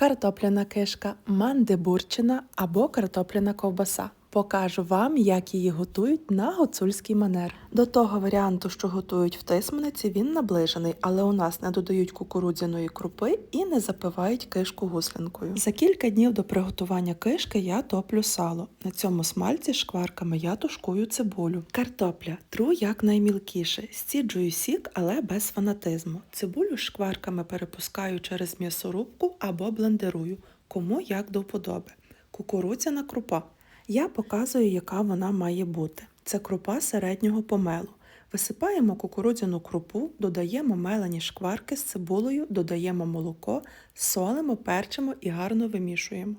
картопляна кишка, мандибурчина або картопляна ковбаса. Покажу вам, як її готують на гуцульський манер. До того варіанту, що готують в тисмениці, він наближений, але у нас не додають кукурудзяної крупи і не запивають кишку гуслинкою. За кілька днів до приготування кишки я топлю сало. На цьому смальці шкварками я тушкую цибулю. Картопля тру як наймілкіше, стіджую сік, але без фанатизму. Цибулю шкварками перепускаю через м'ясорубку або блендерую, кому як до вподоби. Кукурудзяна крупа. Я показую, яка вона має бути. Це крупа середнього помелу. Висипаємо кукурудзяну крупу, додаємо мелені шкварки з цибулею, додаємо молоко, солимо, перчимо і гарно вимішуємо.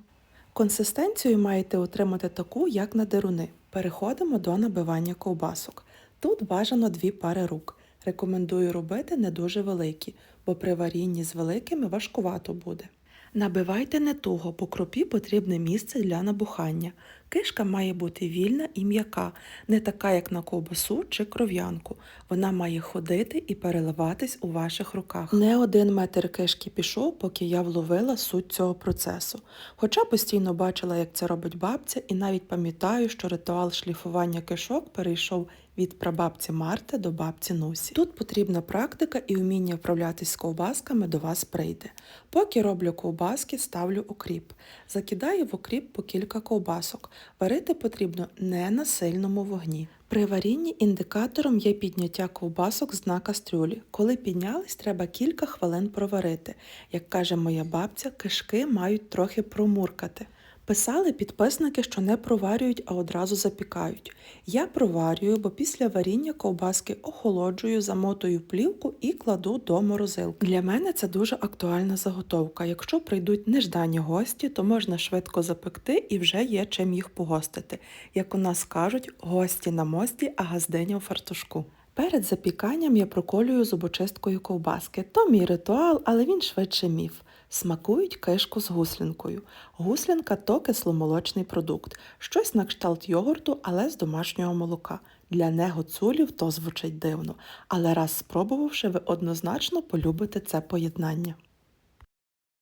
Консистенцію маєте отримати таку, як на деруни. Переходимо до набивання ковбасок. Тут бажано дві пари рук. Рекомендую робити не дуже великі, бо при варінні з великими важкувато буде. Набивайте не туго, бо крупі потрібне місце для набухання. Кишка має бути вільна і м'яка, не така, як на ковбасу чи кров'янку. Вона має ходити і переливатись у ваших руках. Не один метр кишки пішов, поки я вловила суть цього процесу. Хоча постійно бачила, як це робить бабця, і навіть пам'ятаю, що ритуал шліфування кишок перейшов від прабабці Марти до бабці Нусі. Тут потрібна практика і вміння вправлятись з ковбасками до вас прийде. Поки роблю ковбаски, ставлю окріп. Закидаю в окріп по кілька ковбасок. Варити потрібно не на сильному вогні. При варінні індикатором є підняття ковбасок з дна кастрюлі. Коли піднялись, треба кілька хвилин проварити. Як каже моя бабця, кишки мають трохи промуркати. Писали підписники, що не проварюють, а одразу запікають. Я проварюю, бо після варіння ковбаски охолоджую, замотую плівку і кладу до морозилки. Для мене це дуже актуальна заготовка. Якщо прийдуть неждані гості, то можна швидко запекти і вже є чим їх погостити. Як у нас кажуть, гості на мості, а газдиня у фартушку. Перед запіканням я проколюю зубочисткою ковбаски. То мій ритуал, але він швидше міф. Смакують кишку з гуслинкою. Гуслянка то кисломолочний продукт, щось на кшталт йогурту, але з домашнього молока. Для негоцулів то звучить дивно, але раз спробувавши, ви однозначно полюбите це поєднання.